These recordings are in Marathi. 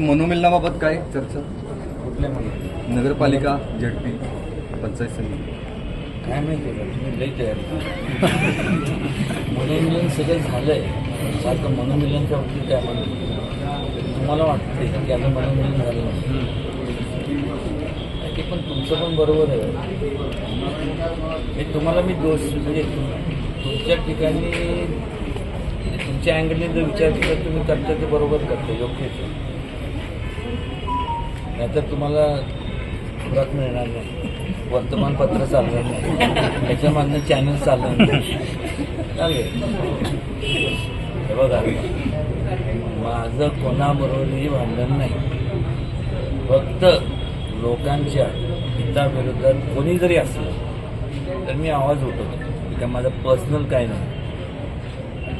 मनोमिलनाबाबत काय चर्चा? कुठल्या म्हणून नगरपालिका झेडपी पंचायत समिती. काय माहिती आहे का तुम्ही लई तयारी सगळं झालं आहे सारखं मनोमिलनच्या बाबतीत काय म्हणून तुम्हाला वाटते की आता मनोमिलन झालं नाही. ते पण तुमचं पण बरोबर आहे. हे तुम्हाला मी दोष म्हणजे तुमच्या ठिकाणी म्हणजे तुमच्या अँगलने जर विचार केला तुम्ही करता ते बरोबर करता योग्यच आहे. नाहीतर तुम्हाला खुराक मिळणार नाही. वर्तमानपत्र चालणार नाही. त्याच्यामधनं चॅनल चालणार नाही. चालेल. हे बघा. माझं कोणाबरोबरही भांडण नाही. फक्त लोकांच्या हिताविरोधात कोणी जरी असलं. तर मी आवाज उठवतो. त्या माझं पर्सनल काय नाही.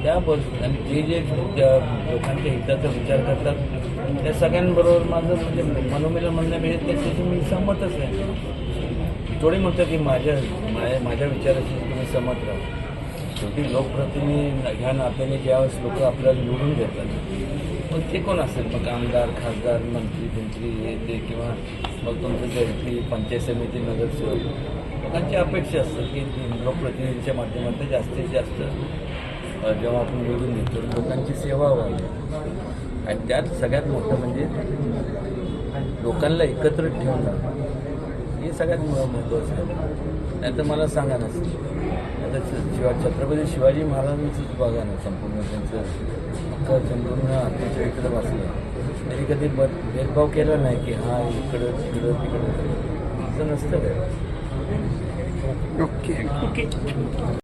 त्या बस आणि ते जे त्या लोकांच्या हिताचा विचार करतात त्या सगळ्यांबरोबर माझं म्हणजे मनोमिलन म्हणणं म्हणजे त्याच्याशी मी सहमतच आहे थोडी म्हणतात की माझ्या माझ्या माझ्या विचाराशी तुम्ही सहमत राहा. शेवटी लोकप्रतिनिधी ह्या नात्याने ज्यावेळेस लोक आपल्याला निवडून देतात मग ते कोण असेल? मग आमदार खासदार मंत्री मंत्री हे ते किंवा मग तुमचं झडपी पंचायत समिती नगरसेवक लोकांची अपेक्षा असतात की लोकप्रतिनिधींच्या माध्यमातून जास्तीत जास्त जेव्हा आपण निवडून देतो लोकांची सेवा व्हावी. आणि त्यात सगळ्यात मोठं म्हणजे लोकांना एकत्र ठेवणं. हे सगळ्यात महत्त्वाचं आहे. नाही तर मला सांगा ना आता शिवा छत्रपती शिवाजी महाराजांचंच बघा ना संपूर्ण त्यांचं. अख्खं संपूर्ण आत्ताच्या इकडं वाचलं. तरी कधी ब भेदभाव केला नाही की हा इकडं तिकडं तिकडं. असं नसतं काय ओके.